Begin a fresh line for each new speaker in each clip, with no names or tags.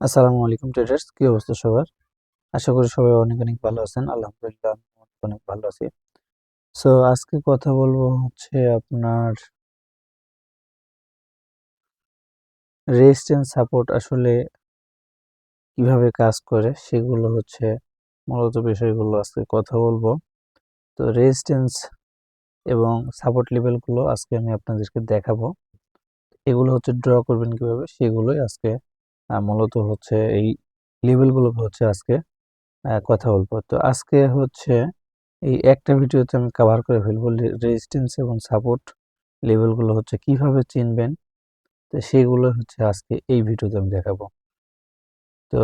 আসসালামু আলাইকুম ট্রেডার্স কি অবস্থা সবার? আশা করি সবাই অনেক অনেক ভালো আছেন। আলহামদুলিল্লাহ আমি অনেক ভালো আছি। সো আজকে কথা বলব হচ্ছে আপনার রেজিস্ট্যান্স সাপোর্ট আসলে কীভাবে কাজ করে সেগুলো হচ্ছে মূলত বিষয়গুলো আজকে কথা বলব। তো রেজিস্ট্যান্স এবং সাপোর্ট লেভেলগুলো আজকে আমি আপনাদেরকে দেখাবো। এগুলো হচ্ছে ড্র করবেন কীভাবে? সেগুলোই আজকে মূলত হচ্ছে এই লেভেলগুলো হচ্ছে আজকে কথা বলব। তো আজকে হচ্ছে এই একটা ভিডিওতে আমি কভার করে ফেলব রেজিস্ট্যান্স এবং সাপোর্ট লেভেলগুলো হচ্ছে কীভাবে চিনবেন, তো সেগুলো হচ্ছে আজকে এই ভিডিওতে আমি দেখাবো। তো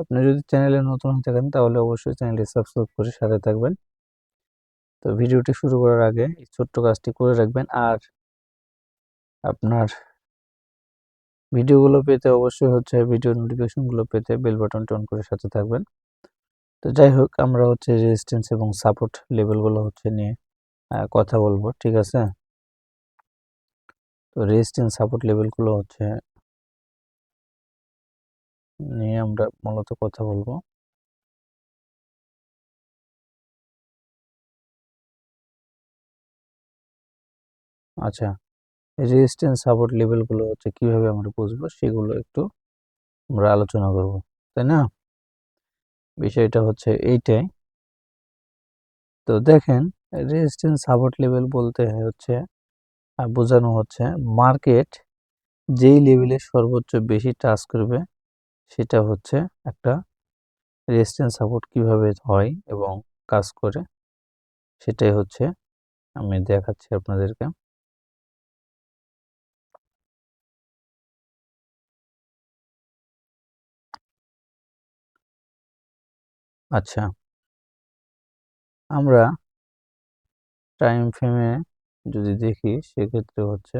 আপনি যদি চ্যানেলে নতুন হয়ে থাকেন, তাহলে অবশ্যই চ্যানেলটি সাবস্ক্রাইব করে সাথে থাকবেন। তো ভিডিওটি শুরু করার আগে এই ছোট্ট কাজটি করে রাখবেন। আর আপনার ভিডিওগুলো পেতে অবশ্যই হচ্ছে ভিডিও নোটিফিকেশনগুলো পেতে বেল বাটনটি অন করে সাথে থাকবেন। তো যাই হোক, আমরা হচ্ছে রেজিস্ট্যান্স এবং সাপোর্ট লেভেলগুলো হচ্ছে নিয়ে কথা বলব, ঠিক আছে? তো রেজিস্ট্যান্স সাপোর্ট লেভেলগুলো হচ্ছে নিয়ে আমরা মূলত কথা বলব। আচ্ছা। রেজিস্ট্যান্স সাপোর্ট লেভেলগুলো হচ্ছে কীভাবে আমরা বুঝব সেগুলো একটু আমরা আলোচনা করব, তাই না? বিষয়টা হচ্ছে এইটাই। তো দেখেন রেজিস্ট্যান্স সাপোর্ট লেভেল বলতে হচ্ছে বোঝানো হচ্ছে মার্কেট যেই লেভেলে সর্বোচ্চ বেশি টাচ করবে সেটা হচ্ছে একটা রেজিস্ট্যান্স সাপোর্ট কীভাবে হয় এবং কাজ করে সেটাই হচ্ছে আমি দেখাচ্ছি আপনাদেরকে। আচ্ছা। আমরা টাইম ফ্রেমে যদি দেখি সেক্ষেত্রে হচ্ছে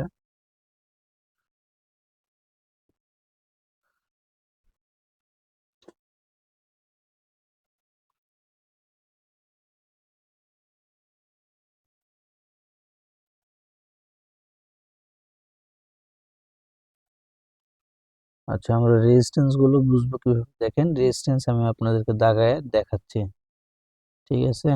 আচ্ছা আমরা রেজিস্ট্যান্সগুলো বুঝব কীভাবে? দেখেন রেজিস্ট্যান্স আমি আপনাদেরকে দাগায় দেখাচ্ছি। ঠিক আছে?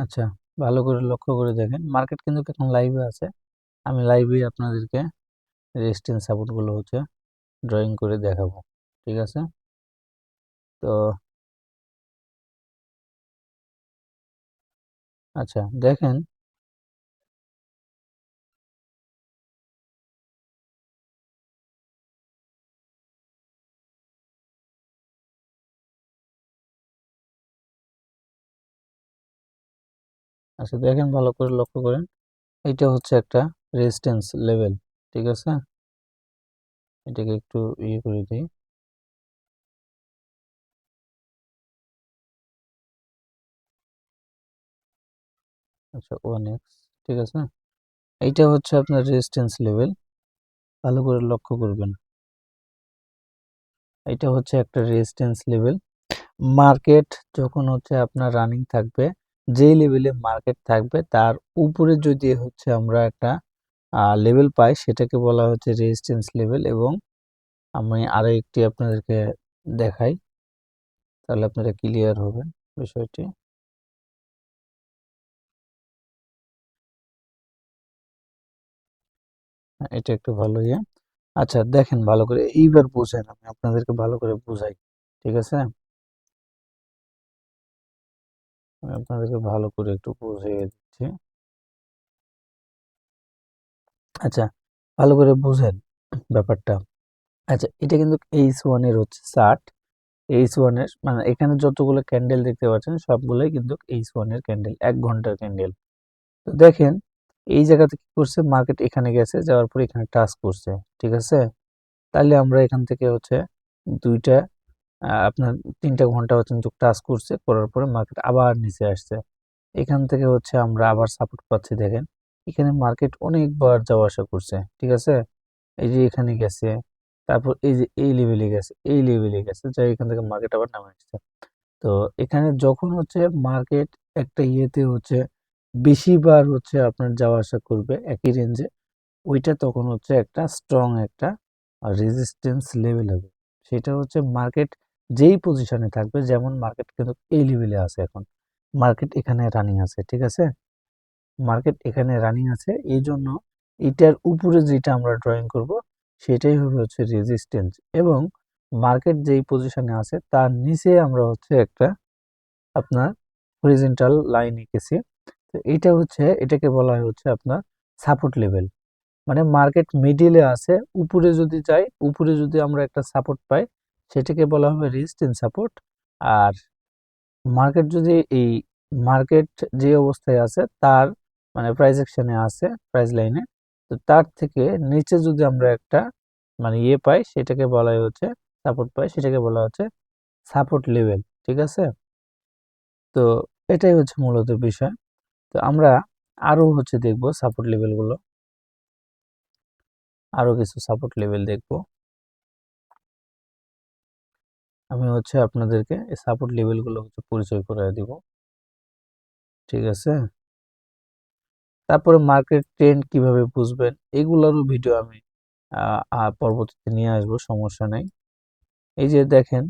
আচ্ছা ভালো করে লক্ষ্য করে দেখেন। মার্কেট কিন্তু এখন লাইভে আছে। আমি লাইভে আপনাদেরকে রেজিস্ট্যান্স সাপোর্টগুলো হচ্ছে ড্রয়িং করে দেখাবো। ঠিক আছে? তো আচ্ছা দেখেন আচ্ছা দেখেন ভালো করে লক্ষ্য করেন। এটা হচ্ছে একটা রেজিস্ট্যান্স লেভেল ঠিক আছে? এটাকে একটু ইয়ে করে দিই। আচ্ছা ওয়ান এক্স ঠিক আছে? এইটা হচ্ছে আপনার রেজিস্ট্যান্স লেভেল ভালো করে লক্ষ্য করবেন। এটা হচ্ছে একটা রেজিস্ট্যান্স লেভেল মার্কেট যখন হচ্ছে আপনার রানিং থাকবে যেই লেভেলে মার্কেট থাকবে তার উপরে যদি হচ্ছে আমরা একটা লেভেল পাই সেটাকে বলা হচ্ছে রেজিস্ট্যান্স লেভেল এবং আমি আরও একটি আপনাদেরকে দেখাই। তাহলে আপনারা ক্লিয়ার হবেন বিষয়টি। হ্যাঁ, এটা একটু ভালো ইয়ে। আচ্ছা দেখেন ভালো করে এইবার বুঝেন আমি আপনাদেরকে ভালো করে বুঝাই ঠিক আছে? আমি আপনাদেরকে ভালো করে একটু বুঝিয়ে দিচ্ছি। আচ্ছা ভালো করে বুঝেন ব্যাপারটা। আচ্ছা এটা কিন্তু এইচ ওয়ানের হচ্ছে চার্ট। এইচ ওয়ানের মানে এখানে যতগুলো ক্যান্ডেল দেখতে পাচ্ছেন, সবগুলোই কিন্তু এইচ ওয়ানের ক্যান্ডেল এক ঘণ্টার ক্যান্ডেল তো দেখেন, এই জায়গাতে কি করছে মার্কেট এখানে গেছে, যাওয়ার পর এখানে টাচ করছে, ঠিক আছে? তাহলে আমরা এখান থেকে হচ্ছে দুইটা আপনার তিনটা ঘণ্টা হচ্ছে টাচ করছে, করার পরে মার্কেট আবার নিচে আসছে। এখান থেকে হচ্ছে আমরা আবার সাপোর্ট পাচ্ছি, দেখেন। এখানে মার্কেট অনেকবার যাওয়া আসা করছে, ঠিক আছে? এই যে এখানে গেছে, তারপর এই যে এই লেভেলে গেছে, এই লেভেলে গেছে, যাই এখান থেকে মার্কেট আবার নামে আসছে। তো এখানে যখন হচ্ছে মার্কেট একটা ইয়েতে হচ্ছে বেশিবার হচ্ছে আপনার যাওয়া আসা করবে একই রেঞ্জে ওইটা তখন হচ্ছে একটা স্ট্রং একটা রেজিস্ট্যান্স লেভেল হবে। সেটা হচ্ছে মার্কেট যেই পজিশনে থাকবে, যেমন মার্কেট কিন্তু এই লেভেলে আছে এখন। মার্কেট এখানে রানিং আছে, ঠিক আছে? মার্কেট এখানে রানিং আছে এই জন্য এটার উপরে যেটা আমরা ড্রয়িং করব, সেটাই হবে হচ্ছে রেজিস্ট্যান্স এবং মার্কেট যেই পজিশনে আছে, তার নিচে আমরা হচ্ছে একটা আপনার হরিজেন্টাল লাইন এঁকেছি। তো এটা হচ্ছে, এটাকে বলা হয় হচ্ছে আপনার সাপোর্ট লেভেল মানে মার্কেট মিডিলে আছে, উপরে যদি যাই, উপরে যদি আমরা একটা সাপোর্ট পাই সেটাকে বলা হবে রেজিস্ট্যান্স সাপোর্ট আর মার্কেট যদি এই মার্কেট যে অবস্থায় আছে, তার মানে প্রাইস অ্যাকশনে আছে প্রাইস লাইনে তো তার থেকে নিচে যদি আমরা একটা মানে ইয়ে পাই, সেটাকে বলা হচ্ছে সাপোর্ট পাই, সেটাকে বলা হচ্ছে সাপোর্ট লেভেল ঠিক আছে? তো এটাই হচ্ছে মূলত বিষয়। তো আমরা আরও হচ্ছে দেখব সাপোর্ট লেভেলগুলো আরও কিছু সাপোর্ট লেভেল দেখব। আমি হচ্ছে আপনাদেরকে এই সাপোর্ট লেভেলগুলো হচ্ছে পরিচয় করে দিব। ঠিক আছে? তারপরে মার্কেট ট্রেন্ড কীভাবে বুঝবেন? এগুলোরও ভিডিও আমি পরবর্তীতে নিয়ে আসব, সমস্যা নেই। এই যে দেখেন,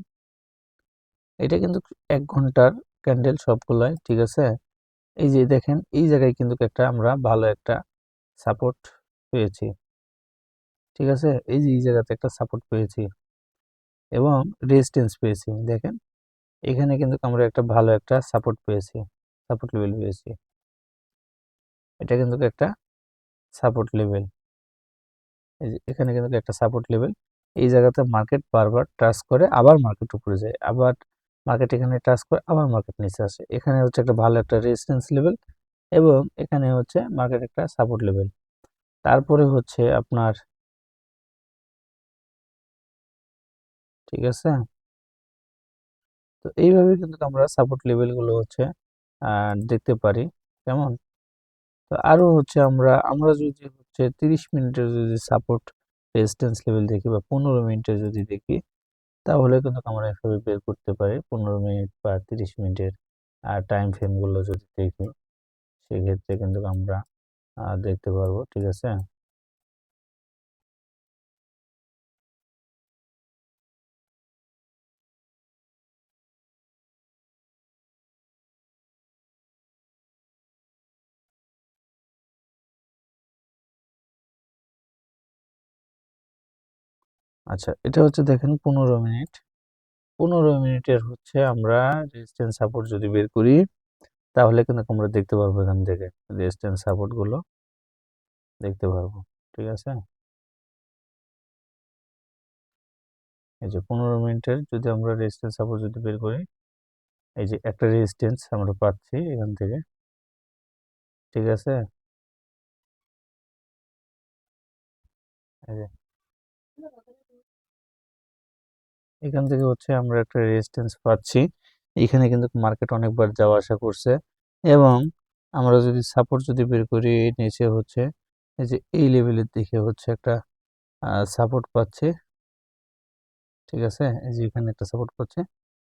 এটা কিন্তু এক ঘণ্টার ক্যান্ডেল সবগুলাই, ঠিক আছে? এই যে দেখেন, এই জায়গায় কিন্তু একটা আমরা ভালো একটা সাপোর্ট পেয়েছি। ঠিক আছে? এই যে এই জায়গাতে একটা সাপোর্ট পেয়েছি। এবং রেজিস্ট্যান্স পেয়েছি। দেখেন, এখানে কিন্তু আমরা একটা ভালো একটা সাপোর্ট পেয়েছি সাপোর্ট লেভেল পেয়েছি। এটা কিন্তু একটা সাপোর্ট লেভেল এখানে কিন্তু একটা সাপোর্ট লেভেল এই জায়গাতে মার্কেট বারবার টাচ করে, আবার মার্কেট উপরে যায়, আবার মার্কেট এখানে টাচ করে, আবার মার্কেট নিচে আসে। এখানে হচ্ছে একটা ভালো একটা রেজিস্ট্যান্স লেভেল এবং এখানে হচ্ছে মার্কেট একটা সাপোর্ট লেভেল তারপরে হচ্ছে আপনার ঠিক আছে? তো এইভাবে কিন্তু আমরা সাপোর্ট লেভেলগুলো হচ্ছে দেখতে পারি, কেমন? তো আরও হচ্ছে আমরা আমরা যদি হচ্ছে তিরিশ মিনিটের যদি সাপোর্ট রেজিস্ট্যান্স লেভেল দেখি বা পনেরো মিনিটের যদি দেখি, তাহলে কিন্তু আমরা এভাবে বের করতে পারি, পনেরো মিনিট বা তিরিশ মিনিটের টাইম ফ্রেমগুলো যদি দেখি, সেক্ষেত্রে কিন্তু আমরা দেখতে পারব, ঠিক আছে? আচ্ছা এটা হচ্ছে দেখেন পনেরো মিনিট। পনেরো মিনিটের হচ্ছে আমরা রেজিস্ট্যান্স সাপোর্ট যদি বের করি, তাহলে কিন্তু আমরা দেখতে পারব এখান থেকে রেজিস্ট্যান্স সাপোর্টগুলো দেখতে পারব, ঠিক আছে? এই যে পনেরো মিনিটের যদি আমরা রেজিস্ট্যান্স সাপোর্ট যদি বের করি, এই যে একটা রেজিস্ট্যান্স আমরা পাচ্ছি এখান থেকে। ঠিক আছে? এই যে এখান থেকে হচ্ছে আমরা একটা রেজিস্ট্যান্স পাচ্ছি। এখানে কিন্তু মার্কেট অনেকবার যাওয়া আসা করছে এবং আমরা যদি সাপোর্ট যদি বের করি, নিচে হচ্ছে এই যে এই লেভেলের দিকে হচ্ছে একটা সাপোর্ট পাচ্ছে। ঠিক আছে? এই যে এখানে একটা সাপোর্ট পাচ্ছে।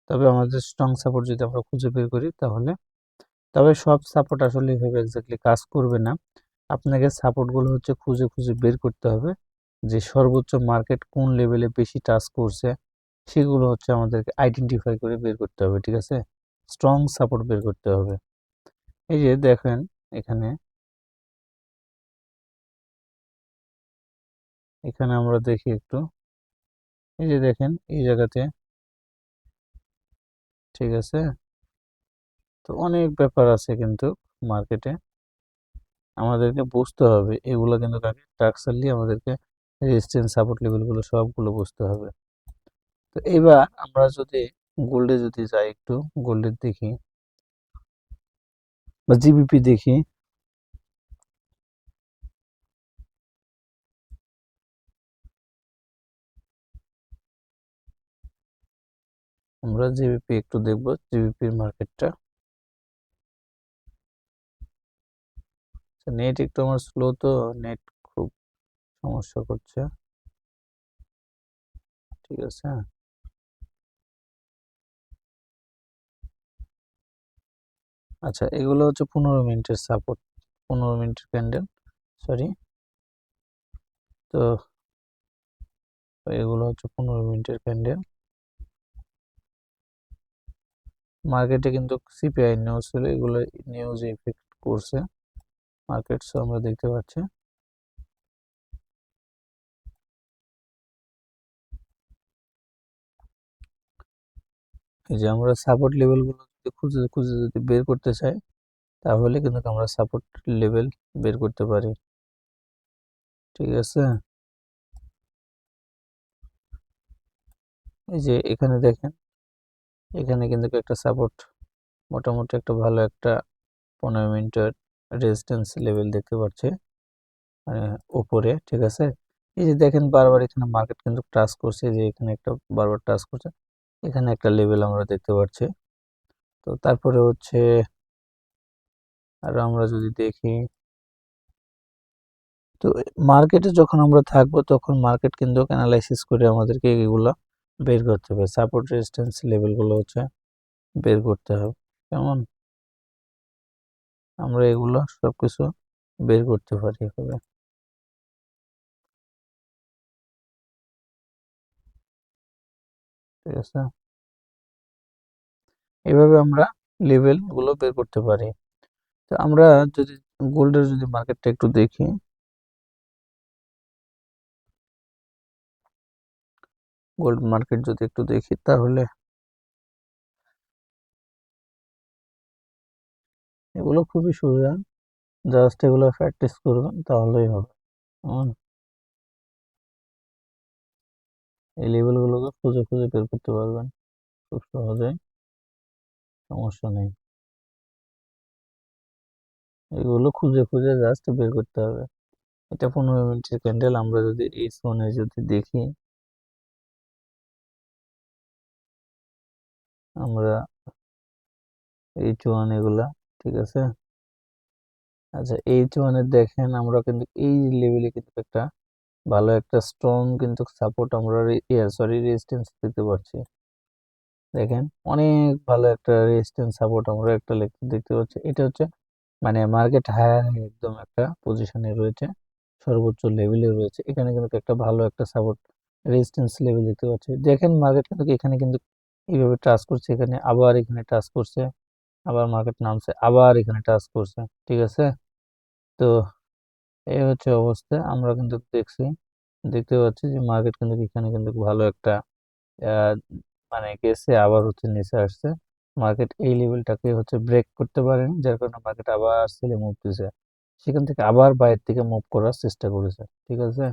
তবে আমাদের স্ট্রং সাপোর্ট যদি আমরা খুঁজে বের করি তাহলে, তবে সব সাপোর্ট আসলে এভাবে এক্স্যাক্টলি কাজ করবে না। আপনাকে সাপোর্টগুলো হচ্ছে খুঁজে খুঁজে বের করতে হবে যে সর্বোচ্চ মার্কেট কোন লেভেলে বেশি টাচ করছে। সেগুলো হচ্ছে আমাদেরকে আইডেন্টিফাই করে বের করতে হবে, ঠিক আছে? স্ট্রং সাপোর্ট বের করতে হবে। এই যে দেখেন এখানে এখানে আমরা দেখি একটু। এই যে দেখেন এই জায়গাতে ঠিক আছে? তো অনেক ব্যাপার আছে কিন্তু মার্কেটে আমাদেরকে বুঝতে হবে, এগুলো কিন্তু টাকসারলি আমাদেরকে রেজিস্ট্যান্স সাপোর্ট লেভেলগুলো সবগুলো বুঝতে হবে। তো এবার আমরা যদি গোল্ডে যদি যাই একটু গোল্ডের দেখি বা জিবিপি দেখি। আমরা জিবিপি একটু দেখব জিবিপির মার্কেটটা নেট একটু আমার স্লো তো নেট খুব সমস্যা করছে। ঠিক আছে হ্যাঁ। আচ্ছা এগুলো হচ্ছে পনেরো মিনিটের সাপোর্ট পনেরো মিনিটের ক্যান্ডেল সরি তো, এগুলো হচ্ছে পনেরো মিনিটের ক্যান্ডেল মার্কেটে কিন্তু সিপিআই নিউজ ছিল, এগুলো নিউজ ইফেক্ট করছে। মার্কেট আমরা দেখতে পাচ্ছি। এই যে আমরা সাপোর্ট লেভেলগুলো খুঁজে খুঁজে যদি বের করতে চাই, তাহলে কিন্তু আমরা সাপোর্ট লেভেল বের করতে পারি। ঠিক আছে? এই যে এখানে দেখেন, এখানে কিন্তু একটা সাপোর্ট মোটামুটি একটা ভালো একটা পনেরো মিনিটের রেজিস্ট্যান্স লেভেল দেখতে পাচ্ছি মানে উপরে ঠিক আছে? এই যে দেখেন বারবার এখানে মার্কেট কিন্তু টাচ করছে যে এখানে একটা বারবার টাচ করছে, এখানে একটা লেভেল আমরা দেখতে পাচ্ছি। তো তারপরে হচ্ছে আর আমরা যদি দেখি তো মার্কেটে যখন আমরা থাকব তখন মার্কেট কিন্তু অ্যানালাইসিস করে আমাদেরকে এগুলো বের করতে হবে। সাপোর্ট রেজিস্ট্যান্স লেভেলগুলো হচ্ছে বের করতে হবে। কেমন? আমরা এগুলো সব কিছু বের করতে পারি এভাবে। ঠিক আছে? এভাবে আমরা লেভেলগুলো বের করতে পারি। তো আমরা যদি গোল্ডের যদি মার্কেটটা একটু দেখি। গোল্ড মার্কেট যদি একটু দেখি তাহলে এগুলো খুবই সোজা জাস্ট এগুলো প্র্যাকটিস করবেন তাহলেই হবে। এই লেভেলগুলোকে খুঁজে খুঁজে বের করতে পারবেন খুব সহজেই। সমস্যা নেই। এগুলো খুঁজে খুঁজে জাস্ট বের করতে হবে। এটা পনেরো মিনিটের ক্যান্ডেল আমরা যদি এই ফোনে যদি দেখি, আমরা এইচ ওয়ান এগুলা, ঠিক আছে? আচ্ছা এইচ ওয়ানের দেখেন, আমরা কিন্তু এই লেভেলে কিন্তু একটা ভালো একটা স্ট্রং কিন্তু সাপোর্ট আমরা সরি রেজিস্ট্যান্স দিতে পারছি। দেখেন, অনেক ভালো একটা রেজিস্ট্যান্স সাপোর্ট আমরা একটা দেখতে পাচ্ছি। এটা হচ্ছে মানে মার্কেট হায়ার একদম একটা পজিশনে রয়েছে, সর্বোচ্চ লেভেলে রয়েছে। এখানে কিন্তু একটা ভালো একটা সাপোর্ট রেজিস্ট্যান্স লেভেল দেখতে পাচ্ছি। দেখেন মার্কেট কিন্তু এখানে কিন্তু এইভাবে টাচ করছে, এখানে আবার এখানে টাচ করছে, আবার মার্কেট নামছে, আবার এখানে টাচ করছে, ঠিক আছে? তো এই হচ্ছে অবস্থা। আমরা কিন্তু দেখছি, দেখতে পাচ্ছি যে মার্কেট কিন্তু এখানে কিন্তু ভালো একটা মানে গেছে, আবার হচ্ছে নিচে আসছে। মার্কেট এই লেভেলটাকে হচ্ছে ব্রেক করতে পারেনি, যার কারণে মার্কেট আবার সেলে মুভ দিছে। সেখান থেকে আবার বাইরের থেকে মুভ করার চেষ্টা করেছে, ঠিক আছে?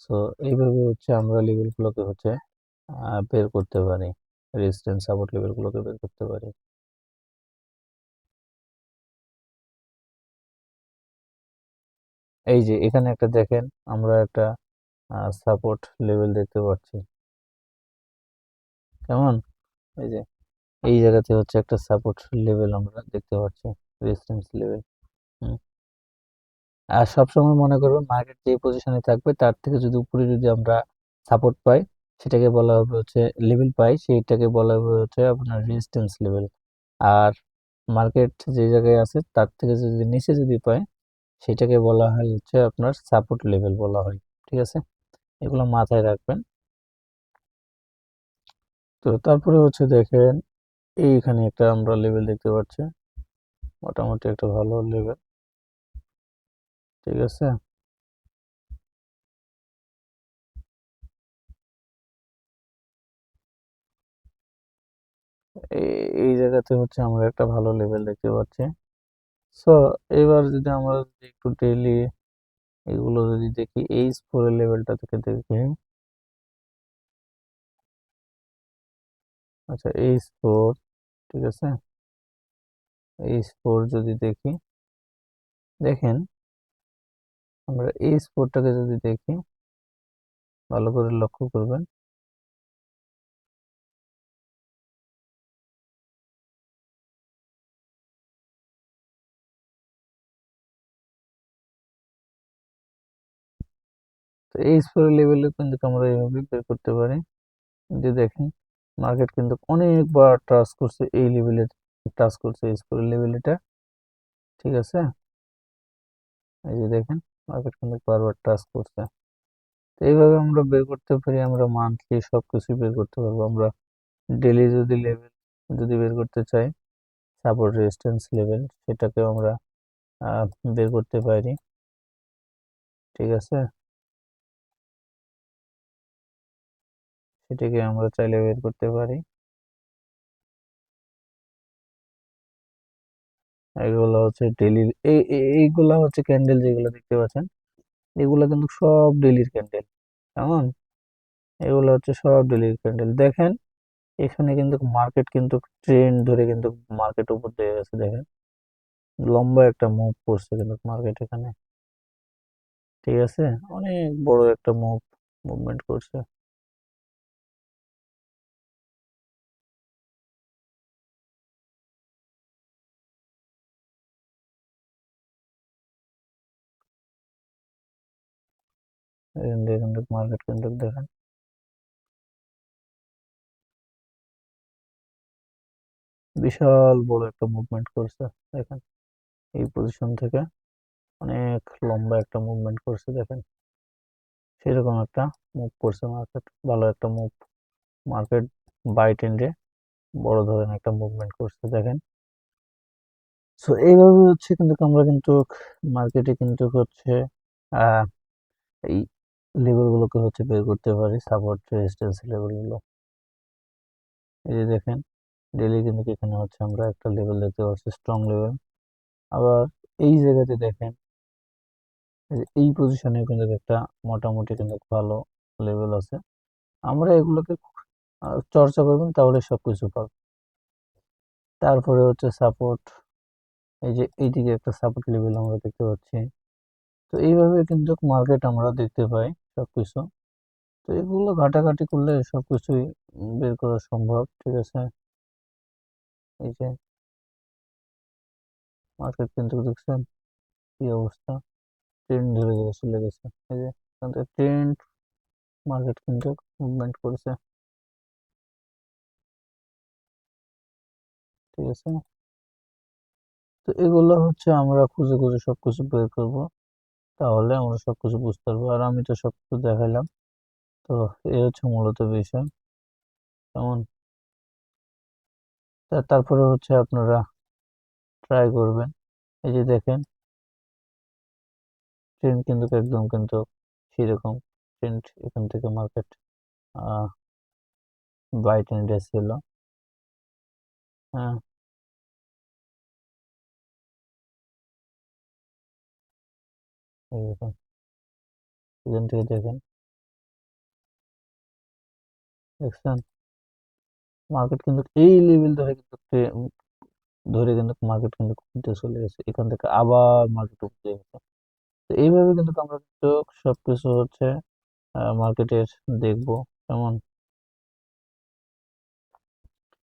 সো এইভাবে হচ্ছে আমরা লেভেলগুলোকে হচ্ছে বের করতে পারি। রেজিস্ট্যান্স সাপোর্ট লেভেলগুলোকে বের করতে পারি। এই যে, এখানে একটা দেখেন, আমরা একটা সাপোর্ট লেভেল দেখতে পাচ্ছি। কেমন? এই যে, এই জায়গাতে হচ্ছে একটা সাপোর্ট লেভেল আমরা দেখতে পাচ্ছি রেজিস্ট্যান্স লেভেল আর সবসময় মনে করবেন মার্কেট যে পজিশনে থাকবে, তার থেকে যদি উপরে যদি আমরা সাপোর্ট পাই, সেটাকে বলা হবে হচ্ছে লেভেল পাই, সেইটাকে বলা হবে হচ্ছে আপনার রেজিস্ট্যান্স লেভেল আর মার্কেট যে জায়গায় আছে, তার থেকে যদি নিচে যদি পাই, সেটাকে বলা হয় হচ্ছে আপনার সাপোর্ট লেভেল বলা হয়, ঠিক আছে? এগুলো মাথায় রাখবেন। তো তারপরে হচ্ছে দেখেন, এইখানে একটা আমরা লেভেল দেখতে পাচ্ছি। মোটামুটি একটা ভালো লেভেল ঠিক আছে? এই জায়গাতে হচ্ছে আমরা একটা ভালো লেভেল দেখতে পাচ্ছি। সো এবার যদি আমরা যদি একটু ডেলি এগুলো যদি দেখি, এই স্পোরের লেভেলটা থেকে দেখি আচ্ছা এইচ ফোর ঠিক আছে? এইচ ফোর যদি দেখি, দেখেন, আমরা এইচ ফোরটাকে যদি দেখি, ভালো করে লক্ষ্য করবেন। তো এইচ ফোর লেভেলে কিন্তু আমরা এইভাবে বের করতে পারি। যদি দেখেন মার্কেট কিন্তু অনেকবার টাচ করছে এই লেভেলে টাচ করছে স্পোরের লেভেলটা ঠিক আছে? এই যে দেখেন মার্কেট কিন্তু বারবার টাচ করছে। তো এইভাবে আমরা বের করতে পারি, আমরা মান্থলি সব কিছু বের করতে পারব। আমরা ডেলি যদি লেভেল যদি বের করতে চাই সাপোর্ট রেজিস্ট্যান্স লেভেল সেটাকেও আমরা বের করতে পারি। ঠিক আছে? সেটাকে আমরা চাইলে বের করতে পারি। এগুলো হচ্ছে ডেলি এই এইগুলা হচ্ছে ক্যান্ডেল যেগুলো দেখতে পাচ্ছেন, এগুলো কিন্তু সব ডেলির ক্যান্ডেল কেমন? এগুলো হচ্ছে সব ডেলির ক্যান্ডেল দেখেন, এখানে কিন্তু মার্কেট কিন্তু ট্রেন্ড ধরে কিন্তু মার্কেট উপর দিয়ে গেছে, দেখেন। লম্বা একটা মুভ করছে কিন্তু মার্কেট এখানে। ঠিক আছে? অনেক বড় একটা মুভ মুভমেন্ট করছে। এখান মার্কেট কিন্তু দেখেন। বিশাল বড় একটা মুভমেন্ট করছে, দেখেন। এই পজিশন থেকে অনেক লম্বা একটা মুভমেন্ট করছে, দেখেন। সেরকম একটা মুভ করছে মার্কেট ভালো একটা মুভ মার্কেট বাই টেন্ডে বড় ধরনের একটা মুভমেন্ট করছে, দেখেন। সো এইভাবে হচ্ছে কিন্তু আমরা কিন্তু মার্কেটে কিন্তু হচ্ছে এই লেভেলগুলোকে হচ্ছে বের করতে পারি সাপোর্ট রেজিস্ট্যান্স লেভেলগুলো এই যে দেখেন ডেলি কিন্তু এখানে হচ্ছে আমরা একটা লেভেল দেখতে পাচ্ছি স্ট্রং লেভেল আবার এই জায়গাতে দেখেন, এই পজিশনে কিন্তু একটা মোটামুটি কিন্তু ভালো লেভেল আছে। আমরা এগুলোকে চর্চা করবেন তাহলে সব কিছু পাব। তারপরে হচ্ছে সাপোর্ট এই যে এইদিকে একটা সাপোর্ট লেভেল আমরা দেখতে পাচ্ছি। তো এইভাবে কিন্তু মার্কেট আমরা দেখতে পাই। সব কিছু তো এগুলো ঘাটাঘাটি করলে সব কিছুই বের করা সম্ভব, ঠিক আছে? এই যে মার্কেট কিন্তু দেখছেন কি অবস্থা? ট্রেন্ড ধরে গেছে চলে গেছে এই যে ট্রেন্ড মার্কেট কিন্তু মুভমেন্ট করেছে। ঠিক আছে? তো এগুলো হচ্ছে আমরা খুঁজে খুঁজে সব কিছু বের করব। তাহলে আমরা সবকিছু বুঝতে পারব। আর আমি তো সবকিছু দেখাইলাম। তো এই হচ্ছে মূলত বিষয়। কেমন তারপরে হচ্ছে আপনারা ট্রাই করবেন। এই যে দেখেন। ট্রেন কিন্তু একদম কিন্তু সেরকম ট্রেন্ড এখান থেকে মার্কেট বাই ট্রেন্ড ছিল হ্যাঁ। এখান থেকে দেখেন দেখছেন? মার্কেট কিন্তু এই লেভেল ধরে কিন্তু ধরে কিন্তু মার্কেট কিন্তু কমতে চলে গেছে। এখান থেকে আবার মার্কেট উঠতে গেছে। তো এইভাবে কিন্তু আমরা কিন্তু সবকিছু হচ্ছে মার্কেটের দেখব। যেমন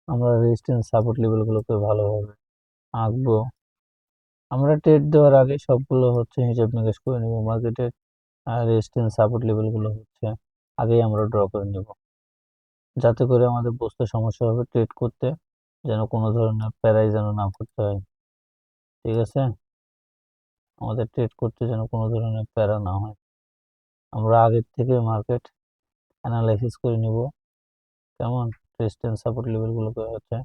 আমরা রেজিস্ট্যান্স সাপোর্ট লেভেলগুলোকে ভালোভাবে আঁকবো। আমরা ট্রেড দেওয়ার আগে সবগুলো হচ্ছে হিসাব নিকাশ করে নেব মার্কেটের রেজিস্ট্যান্স সাপোর্ট লেভেলগুলো হচ্ছে আগেই আমরা ড্র করে নেব। যাতে করে আমাদের বুঝতে সমস্যা হবে ট্রেড করতে, যেন কোনো ধরনের প্যারাই যেন না করতে হয়। ঠিক আছে? আমাদের ট্রেড করতে যেন কোনো ধরনের প্যারা না হয়। আমরা আগের থেকে মার্কেট অ্যানালাইসিস করে নিব। কেমন? রেজিস্ট্যান্স সাপোর্ট লেভেলগুলোকে হচ্ছে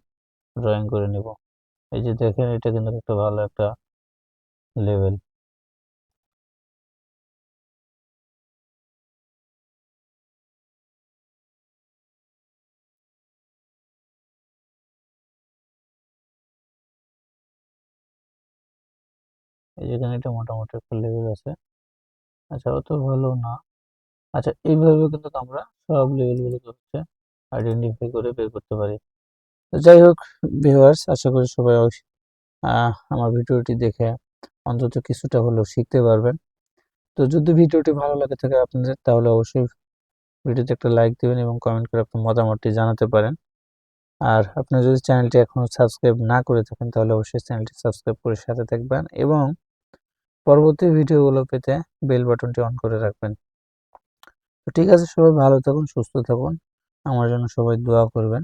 ড্রয়িং করে নিব। এই যে দেখেন, এটা কিন্তু একটা ভালো একটা লেভেল। এই যেখানে এটা মোটামুটি একটা লেভেল আছে। আচ্ছা অত ভালো না। আচ্ছা এইভাবে কিন্তু আমরা সব লেভেলগুলোকে হচ্ছে আইডেন্টিফাই করে বের করতে পারি। যাই হোক ভিউয়ার্স আশা করি সবাই আমার ভিডিওটি দেখে অন্তত কিছুটা হলেও শিখতে পারবেন। তো যদি ভিডিওটি ভালো লাগে থাকে আপনাদের, তাহলে অবশ্যই ভিডিওতে একটা লাইক দেবেন এবং কমেন্ট করে আপনার মতামতটি জানাতে পারেন। আর আপনি যদি চ্যানেলটি এখনও সাবস্ক্রাইব না করে থাকেন, তাহলে অবশ্যই চ্যানেলটি সাবস্ক্রাইব করে সাথে থাকবেন এবং পরবর্তী ভিডিওগুলো পেতে বেল বাটনটি অন করে রাখবেন। তো ঠিক আছে সবাই, ভালো থাকুন, সুস্থ থাকুন। আমার জন্য সবাই দোয়া করবেন।